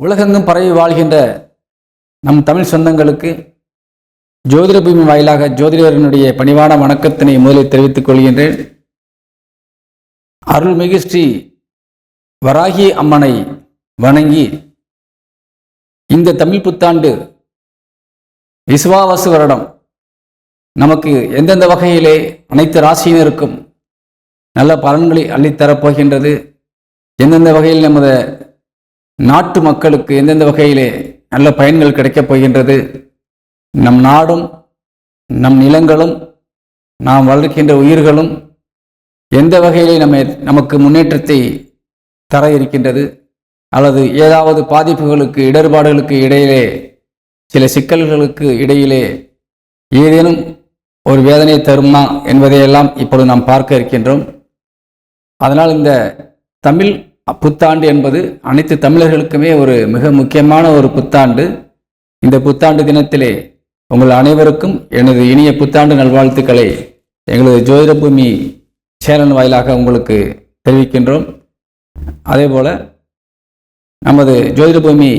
உலகெங்கும் பரவி வாழ்கின்ற நம் தமிழ் சொந்தங்களுக்கு ஜோதிட பூமி வாயிலாக ஜோதிடரினுடைய பணிவான வணக்கத்தினை முதலில் தெரிவித்துக் கொள்கின்றேன். அருள்மிகு ஸ்ரீ வராகி அம்மனை வணங்கி இந்த தமிழ் புத்தாண்டு விசுவாவசு வருடம் நமக்கு எந்தெந்த வகையிலே அனைத்து ராசியினருக்கும் நல்ல பலன்களை அள்ளித்தரப் போகின்றது. எந்தெந்த வகையில் நமது நாட்டு மக்களுக்கு எந்தெந்த வகையிலே நல்ல பயன்கள் கிடைக்கப் போகின்றது? நம் நாடும் நம் நிலங்களும் நாம் வளர்க்கின்ற உயிர்களும் எந்த வகையிலே நம்ம நமக்கு முன்னேற்றத்தை தர இருக்கின்றது? அல்லது ஏதாவது பாதிப்புகளுக்கு இடர்பாடுகளுக்கு இடையிலே சில சிக்கல்களுக்கு இடையிலே ஏதேனும் ஒரு வேதனை தருமா என்பதையெல்லாம் இப்பொழுது நாம் பார்க்க இருக்கின்றோம். அதனால் இந்த தமிழ் புத்தாண்டு என்பது அனைத்து தமிழர்களுக்குமே ஒரு மிக முக்கியமான ஒரு புத்தாண்டு. இந்த புத்தாண்டு தினத்திலே உங்கள் அனைவருக்கும் எனது இனிய புத்தாண்டு நல்வாழ்த்துக்களை எங்களது ஜோதிடபூமி சேனல் வாயிலாக உங்களுக்கு தெரிவிக்கின்றோம். அதேபோல் நமது ஜோதிடபூமி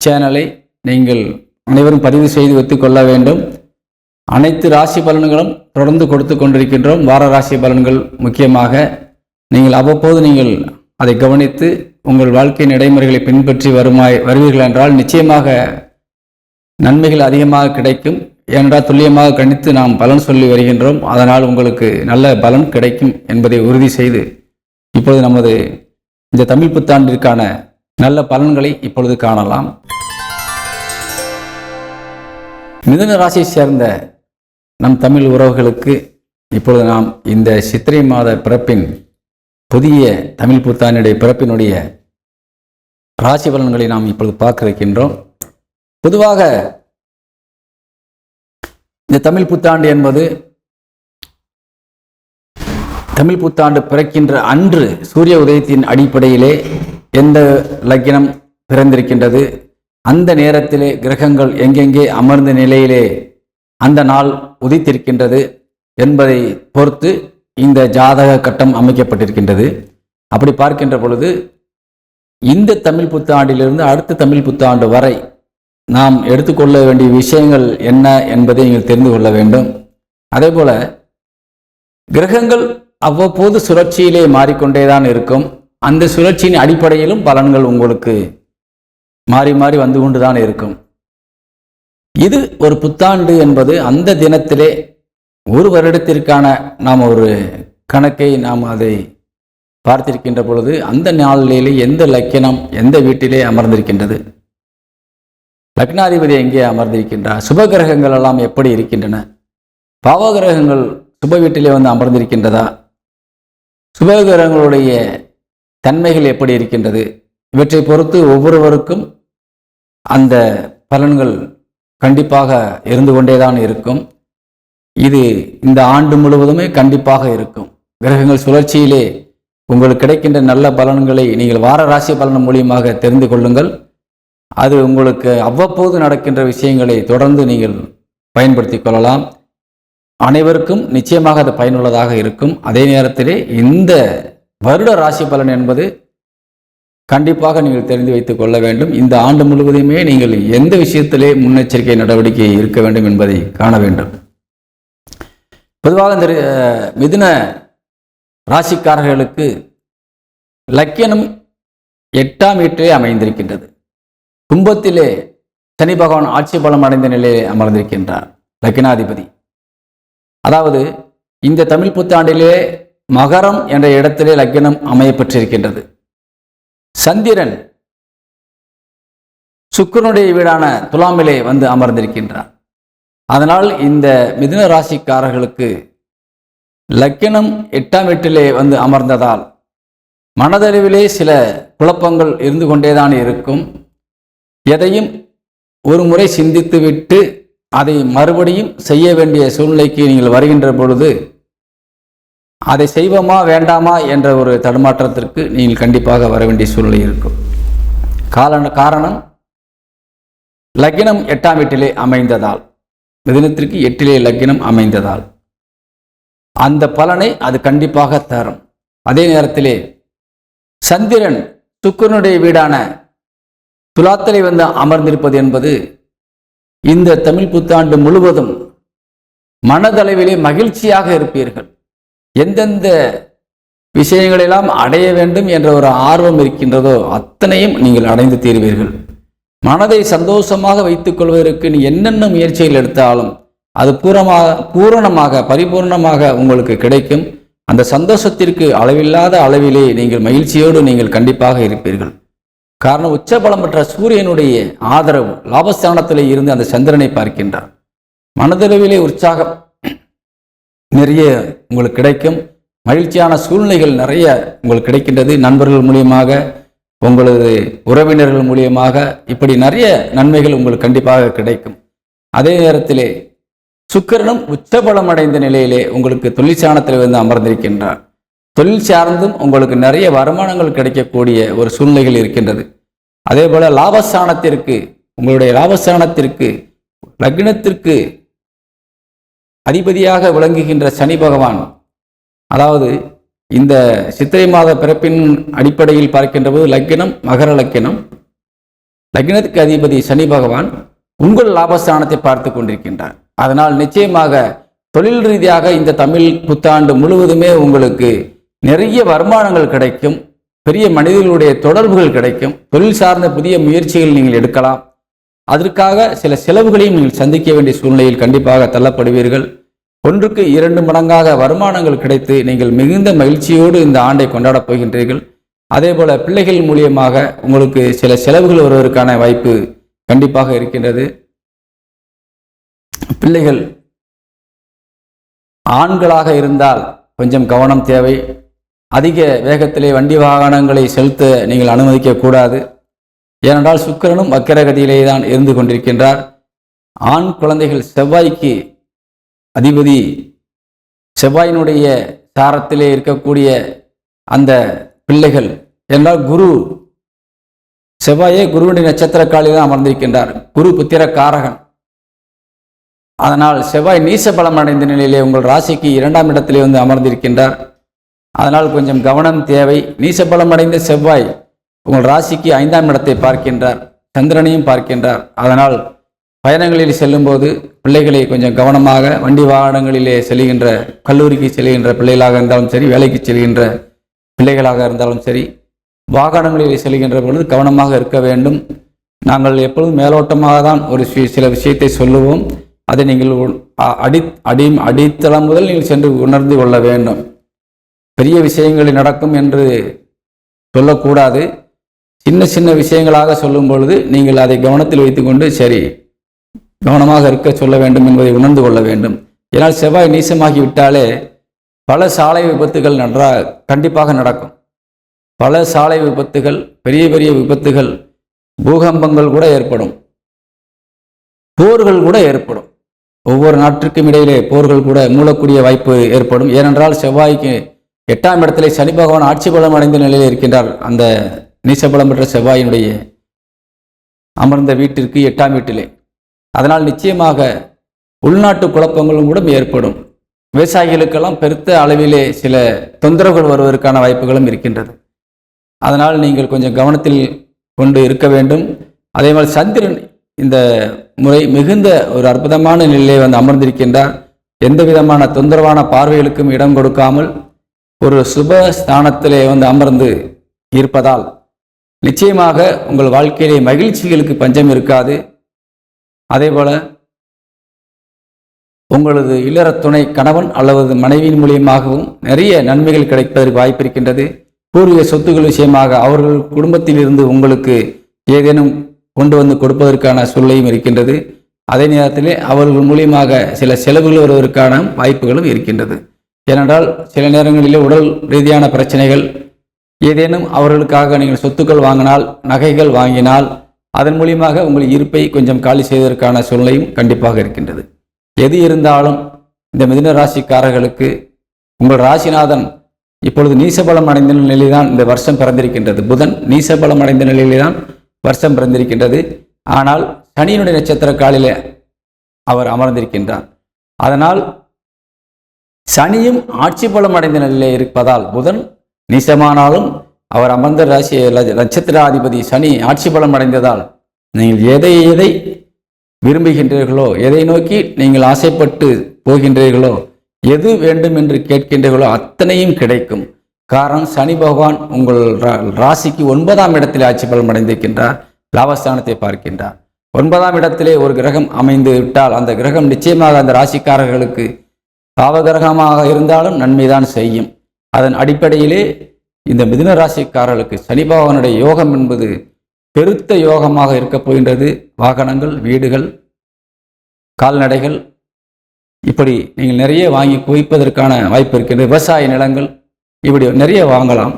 சேனலை நீங்கள் அனைவரும் பதிவு செய்து வைத்துக்கொள்ள வேண்டும். அனைத்து ராசி பலன்களும் தொடர்ந்து கொடுத்து கொண்டிருக்கின்றோம். வார ராசி பலன்கள் முக்கியமாக நீங்கள் அவ்வப்போது நீங்கள் அதை கவனித்து உங்கள் வாழ்க்கை நடைமுறைகளை பின்பற்றி வருமாய் வருவீர்கள் என்றால் நிச்சயமாக நன்மைகள் அதிகமாக கிடைக்கும். ஏனென்றால் துல்லியமாக கணித்து நாம் பலன் சொல்லி வருகின்றோம். அதனால் உங்களுக்கு நல்ல பலன் கிடைக்கும் என்பதை உறுதி செய்து இப்பொழுது நமது இந்த தமிழ் புத்தாண்டிற்கான நல்ல பலன்களை இப்பொழுது காணலாம். மிதன ராசியை சேர்ந்த நம் தமிழ் உறவுகளுக்கு இப்பொழுது நாம் இந்த சித்திரை மாத பிறப்பின் புதிய தமிழ் புத்தாண்டுடைய பிறப்பினுடைய ராசி பலன்களை நாம் இப்பொழுது பார்க்க இருக்கின்றோம் பொதுவாக இந்த தமிழ் புத்தாண்டு என்பது தமிழ் புத்தாண்டு பிறக்கின்ற அன்று சூரிய உதயத்தின் அடிப்படையிலே எந்த லக்கினம் பிறந்திருக்கின்றது அந்த நேரத்திலே கிரகங்கள் எங்கெங்கே அமர்ந்த நிலையிலே அந்த நாள் உதித்திருக்கின்றது என்பதை பொறுத்து இந்த ஜாதக கட்டம் அமைக்கப்பட்டிருக்கின்றது. அப்படி பார்க்கின்ற பொழுது இந்த தமிழ் புத்தாண்டிலிருந்து அடுத்த தமிழ் புத்தாண்டு வரை நாம் எடுத்துக்கொள்ள வேண்டிய விஷயங்கள் என்ன என்பதை நீங்கள் தெரிந்து கொள்ள வேண்டும். அதே போல கிரகங்கள் அவ்வப்போது சுழற்சியிலே மாறிக்கொண்டேதான் இருக்கும். அந்த சுழற்சியின் அடிப்படையிலும் பலன்கள் உங்களுக்கு மாறி மாறி வந்து கொண்டு தான் இருக்கும். இது ஒரு புத்தாண்டு என்பது அந்த தினத்திலே ஒரு வருடத்திற்கான நாம் ஒரு கணக்கை நாம் அதை பார்த்திருக்கின்ற பொழுது அந்த நாளிலே எந்த லக்கினம் எந்த வீட்டிலே அமர்ந்திருக்கின்றது? லக்னாதிபதி எங்கே அமர்ந்திருக்கின்றார்? சுப கிரகங்கள் எல்லாம் எப்படி இருக்கின்றன? பாவ கிரகங்கள் சுப வீட்டிலே வந்து அமர்ந்திருக்கின்றதா? சுப கிரகங்களுடைய தன்மைகள் எப்படி இருக்கின்றது? இவற்றை பொறுத்து ஒவ்வொருவருக்கும் அந்த பலன்கள் கண்டிப்பாக இருந்து கொண்டேதான் இருக்கும். இது இந்த ஆண்டு முழுவதுமே கண்டிப்பாக இருக்கும். கிரகங்கள் சுழற்சியிலே உங்களுக்கு கிடைக்கின்ற நல்ல பலன்களை நீங்கள் வார ராசி பலன் மூலியமாக தெரிந்து கொள்ளுங்கள். அது உங்களுக்கு அவ்வப்போது நடக்கின்ற விஷயங்களை தொடர்ந்து நீங்கள் பயன்படுத்தி கொள்ளலாம். அனைவருக்கும் நிச்சயமாக அது பயனுள்ளதாக இருக்கும். அதே நேரத்திலே இந்த வருட ராசி பலன் என்பது கண்டிப்பாக நீங்கள் தெரிந்து வைத்துக் கொள்ள வேண்டும். இந்த ஆண்டு முழுவதுமே நீங்கள் எந்த விஷயத்திலே முன்னெச்சரிக்கை நடவடிக்கை இருக்க வேண்டும் என்பதை காண வேண்டும். பொதுவாக இந்த மிதுன ராசிக்காரர்களுக்கு லக்கியனம் எட்டாம் வீட்டிலே அமைந்திருக்கின்றது. கும்பத்திலே சனி பகவான் ஆட்சி பலம் அடைந்த நிலையிலே அமர்ந்திருக்கின்றார் லக்கினாதிபதி. அதாவது இந்த தமிழ் புத்தாண்டிலே மகரம் என்ற இடத்திலே லக்கினம் அமையப்பெற்றிருக்கின்றது. சந்திரன் சுக்கிரனுடைய வீடான துலாமிலே வந்து அமர்ந்திருக்கின்றார். அதனால் இந்த மிதுன ராசிக்காரர்களுக்கு லக்கினம் எட்டாம் வீட்டிலே வந்து அமர்ந்ததால் மனதளவிலே சில குழப்பங்கள் இருந்து கொண்டேதான் இருக்கும். எதையும் ஒரு முறை சிந்தித்துவிட்டு அதை மறுபடியும் செய்ய வேண்டிய சூழ்நிலைக்கு நீங்கள் வருகின்ற பொழுது அதை செய்வோமா வேண்டாமா என்ற ஒரு தடுமாற்றத்திற்கு நீங்கள் கண்டிப்பாக வர வேண்டிய சூழ்நிலை இருக்கும். காரண காரணம் லக்னம் எட்டாம் வீட்டிலே அமைந்ததால். மிதினத்திற்கு எட்டிலே லக்னம் அமைந்ததால். அந்த பலனை அது கண்டிப்பாக தரும். அதே நேரத்திலே சந்திரன் சுக்கரனுடைய வீடான துலாத்தலை வந்து அமர்ந்திருப்பது என்பது இந்த தமிழ் புத்தாண்டு முழுவதும் மனதளவிலே மகிழ்ச்சியாக இருப்பீர்கள். எந்தெந்த விஷயங்களெல்லாம் அடைய வேண்டும் என்ற ஒரு ஆர்வம் இருக்கின்றதோ அத்தனையும் நீங்கள் அடைந்து தீர்வீர்கள். மனதை சந்தோஷமாக வைத்துக் கொள்வதற்கு நீ என்னென்ன முயற்சிகள் எடுத்தாலும் அது பூரமாக பூரணமாக பரிபூர்ணமாக உங்களுக்கு கிடைக்கும். அந்த சந்தோஷத்திற்கு அளவில்லாத அளவிலே நீங்கள் மகிழ்ச்சியோடு நீங்கள் கண்டிப்பாக இருப்பீர்கள். காரணம் உச்சபலம் பெற்ற சூரியனுடைய ஆதரவு லாபஸ்தானத்தில் இருந்து அந்த சந்திரனை பார்க்கின்றார். மனதளவிலே உற்சாகம் நிறைய உங்களுக்கு கிடைக்கும். மகிழ்ச்சியான சூழ்நிலைகள் நிறைய உங்களுக்கு கிடைக்கின்றது. நண்பர்கள் மூலியமாக உங்களது உறவினர்கள் மூலியமாக இப்படி நிறைய நன்மைகள் உங்களுக்கு கண்டிப்பாக கிடைக்கும். அதே நேரத்திலே சுக்கரனும் உச்சபலம் அடைந்த நிலையிலே உங்களுக்கு தொழிற்சாணத்தில் வந்து அமர்ந்திருக்கின்றார். தொழில் சார்ந்தும் உங்களுக்கு நிறைய வருமானங்கள் கிடைக்கக்கூடிய ஒரு சூழ்நிலைகள் இருக்கின்றது. அதே போல லாபஸ்தானத்திற்கு உங்களுடைய லாபஸ்தானத்திற்கு லக்னத்திற்கு அதிபதியாக விளங்குகின்ற சனி பகவான் அதாவது இந்த சித்திரை மாத பிறப்பின் அடிப்படையில் பார்க்கின்ற போது லக்கினம் மகர லக்கினம் லக்னத்துக்கு அதிபதி சனி பகவான் உங்கள் லாபஸ்தானத்தை பார்த்து கொண்டிருக்கின்றார். அதனால் நிச்சயமாக தொழில் ரீதியாக இந்த தமிழ் புத்தாண்டு முழுவதுமே உங்களுக்கு நிறைய வருமானங்கள் கிடைக்கும் பெரிய மனிதர்களுடைய தொடர்புகள் கிடைக்கும் தொழில் சார்ந்த புதிய முயற்சிகள் நீங்கள் எடுக்கலாம். அதற்காக சில செலவுகளையும் நீங்கள் சந்திக்க வேண்டிய சூழ்நிலையில் கண்டிப்பாக தள்ளப்படுவீர்கள். ஒன்றுக்கு இரண்டு மடங்காக வருமானங்கள் கிடைத்து நீங்கள் மிகுந்த மகிழ்ச்சியோடு இந்த ஆண்டை கொண்டாடப் போகின்றீர்கள். அதே போல பிள்ளைகள் மூலியமாக உங்களுக்கு சில செலவுகள் வருவதற்கான வாய்ப்பு கண்டிப்பாக இருக்கின்றது. பிள்ளைகள் ஆண்களாக இருந்தால் கொஞ்சம் கவனம் தேவை. அதிக வேகத்திலே வண்டி வாகனங்களை செலுத்த நீங்கள் அனுமதிக்க கூடாது. ஏனென்றால் சுக்கிரனும் வக்கரகதியிலே தான் இருந்து கொண்டிருக்கின்றார். ஆண் குழந்தைகள் செவ்வாய்க்கு அதிபதி செவ்வாயினுடைய சாரத்திலே இருக்கக்கூடிய அந்த பிள்ளைகள் என்றால் குரு செவ்வாயே குருவுடைய நட்சத்திர காலில் தான் அமர்ந்திருக்கின்றார். குரு புத்திர காரகன் அதனால் செவ்வாய் நீச பலம் அடைந்த நிலையிலே உங்கள் ராசிக்கு இரண்டாம் இடத்திலே வந்து அமர்ந்திருக்கின்றார். அதனால் கொஞ்சம் கவனம் தேவை. நீச பலம் அடைந்த செவ்வாய் உங்கள் ராசிக்கு ஐந்தாம் இடத்தை பார்க்கின்றார். சந்திரனையும் பார்க்கின்றார். அதனால் பயணங்களில் செல்லும்போது பிள்ளைகளை கொஞ்சம் கவனமாக வண்டி வாகனங்களிலே செல்கின்ற கல்லூரிக்கு செல்கின்ற பிள்ளைகளாக இருந்தாலும் சரி வேலைக்கு செல்கின்ற பிள்ளைகளாக இருந்தாலும் சரி வாகனங்களில் செல்கின்ற பொழுது கவனமாக இருக்க வேண்டும். நாங்கள் எப்பொழுதும் மேலோட்டமாக தான் ஒரு சில விஷயத்தை சொல்லுவோம். அதை நீங்கள் அடி அடி அடித்தளம் முதல் நீங்கள் சென்று உணர்ந்து கொள்ள வேண்டும். பெரிய விஷயங்கள் நடக்கும் என்று சொல்லக்கூடாது. சின்ன சின்ன விஷயங்களாக சொல்லும் பொழுது நீங்கள் அதை கவனத்தில் வைத்துக்கொண்டு சரி கவனமாக இருக்க சொல்ல வேண்டும் என்பதை உணர்ந்து கொள்ள வேண்டும். ஏன்னால் செவ்வாய் நீசமாகிவிட்டாலே பல சாலை விபத்துகள் நன்றா கண்டிப்பாக நடக்கும். பல சாலை விபத்துகள் பெரிய பெரிய விபத்துகள் பூகம்பங்கள் கூட ஏற்படும். போர்கள் கூட ஏற்படும். ஒவ்வொரு நாட்டிற்கும் இடையிலே போர்கள் கூட மூலக்கூடிய வாய்ப்பு ஏற்படும். ஏனென்றால் செவ்வாய்க்கு எட்டாம் இடத்திலே சனி பகவான் ஆட்சி பலம் அடைந்த நிலையில் இருக்கின்றார். அந்த நீசபலம் பெற்ற செவ்வாயினுடைய அமர்ந்த வீட்டிற்கு எட்டாம் வீட்டிலே. அதனால் நிச்சயமாக உள்நாட்டு குழப்பங்களும் கூட ஏற்படும். விவசாயிகளுக்கெல்லாம் பெருத்த அளவிலே சில தொந்தரவுகள் வருவதற்கான வாய்ப்புகளும் இருக்கின்றது. அதனால் நீங்கள் கொஞ்சம் கவனத்தில் கொண்டு இருக்க வேண்டும். அதே மாதிரி சந்திரன் இந்த முறை மிகுந்த ஒரு அற்புதமான நிலையை வந்து அமர்ந்திருக்கின்றார். எந்த விதமான தொந்தரவான பார்வைகளுக்கும் இடம் கொடுக்காமல் ஒரு சுப ஸ்தானத்திலே வந்து அமர்ந்து இருப்பதால் நிச்சயமாக உங்கள் வாழ்க்கையிலே மகிழ்ச்சிகளுக்கு பஞ்சம் இருக்காது. அதே போல் உங்களது இல்லற துணை கணவன் அல்லது மனைவியின் மூலியமாகவும் நிறைய நன்மைகள் கிடைப்பதற்கு வாய்ப்பு இருக்கின்றது பூர்வீக சொத்துக்கள் விஷயமாக அவர்கள் குடும்பத்திலிருந்து உங்களுக்கு ஏதேனும் கொண்டு வந்து கொடுப்பதற்கான சூழ்நிலையும் இருக்கின்றது. அதே நேரத்திலே அவர்கள் மூலியமாக சில செலவுகள் வருவதற்கான வாய்ப்புகளும் இருக்கின்றது. ஏனென்றால் சில நேரங்களிலே உடல் ரீதியான பிரச்சனைகள் ஏதேனும் அவர்களுக்காக நீங்கள் சொத்துக்கள் வாங்கினால் நகைகள் வாங்கினால் அதன் மூலியமாக உங்கள் இருப்பை கொஞ்சம் காலி செய்வதற்கான சூழ்நிலையும் கண்டிப்பாக இருக்கின்றது. எது இருந்தாலும் இந்த மிதுன ராசிக்காரர்களுக்கு உங்கள் ராசிநாதன் இப்பொழுது நீசபலம் அடைந்த நிலையில்தான் இந்த வருஷம் பிறந்திருக்கின்றது. புதன் நீசபலம் அடைந்த நிலையில்தான் வருஷம் பிறந்திருக்கின்றது. ஆனால் சனியினுடைய நட்சத்திர காலிலே அவர் அமர்ந்திருக்கின்றார். அதனால் சனியும் ஆட்சி பலம் அடைந்த நிலையில் இருப்பதால் புதன் நீசமானாலும் அவர் அமர்ந்த ராசி நட்சத்திராதிபதி சனி ஆட்சி பலம் அடைந்ததால் நீங்கள் எதை எதை விரும்புகின்றீர்களோ எதை நோக்கி நீங்கள் ஆசைப்பட்டு போகின்றீர்களோ எது வேண்டும் என்று கேட்கின்றீர்களோ அத்தனையும் கிடைக்கும். காரணம் சனி பகவான் உங்கள் ரா- ராசிக்கு ஒன்பதாம் இடத்தில் ஆட்சி பலம் அடைந்திருக்கின்றார் லாபஸ்தானத்தை பார்க்கின்றார். ஒன்பதாம் இடத்திலே ஒரு கிரகம் அமைந்து விட்டால் அந்த கிரகம் நிச்சயமாக அந்த ராசிக்காரர்களுக்கு பாவகிரகமாக இருந்தாலும் நன்மைதான் செய்யும். அதன் அடிப்படையிலே இந்த மிதுன ராசிக்காரர்களுக்கு சனி பகவானுடைய யோகம் என்பது பெருத்த யோகமாக இருக்கப் போகின்றது. வாகனங்கள் வீடுகள் கால்நடைகள் இப்படி நீங்கள் நிறைய வாங்கி குவிப்பதற்கான வாய்ப்பு இருக்கின்ற விவசாய நிலங்கள் இப்படி நிறைய வாங்கலாம்.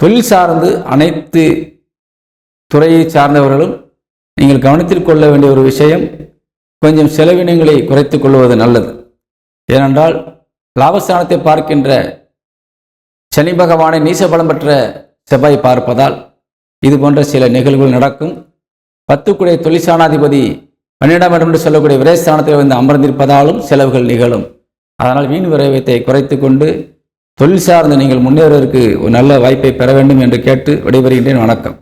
தொழில் சார்ந்து அனைத்து துறையை சார்ந்தவர்களும் நீங்கள் கவனத்தில் கொள்ள வேண்டிய ஒரு விஷயம் கொஞ்சம் செலவினங்களை குறைத்துக் கொள்வது நல்லது. ஏனென்றால் லாபஸ்தானத்தை பார்க்கின்ற சனி பகவானை நீசபலம் பெற்ற செவ்வாய் பார்ப்பதால் இது போன்ற சில நிகழ்வுகள் நடக்கும். பத்துக்குடைய தொழிற்சானாதிபதி பன்னிரெண்டாம் இடம் என்று சொல்லக்கூடிய விரைஸ்தானத்தில் வந்து அமர்ந்திருப்பதாலும் செலவுகள் நிகழும். அதனால் வீண் விரைவத்தை குறைத்து கொண்டு தொழில் சார்ந்து நீங்கள் முன்னேறுவதற்கு ஒரு நல்ல வாய்ப்பை பெற வேண்டும் என்று கேட்டு விடைபெறுகின்றேன். வணக்கம்.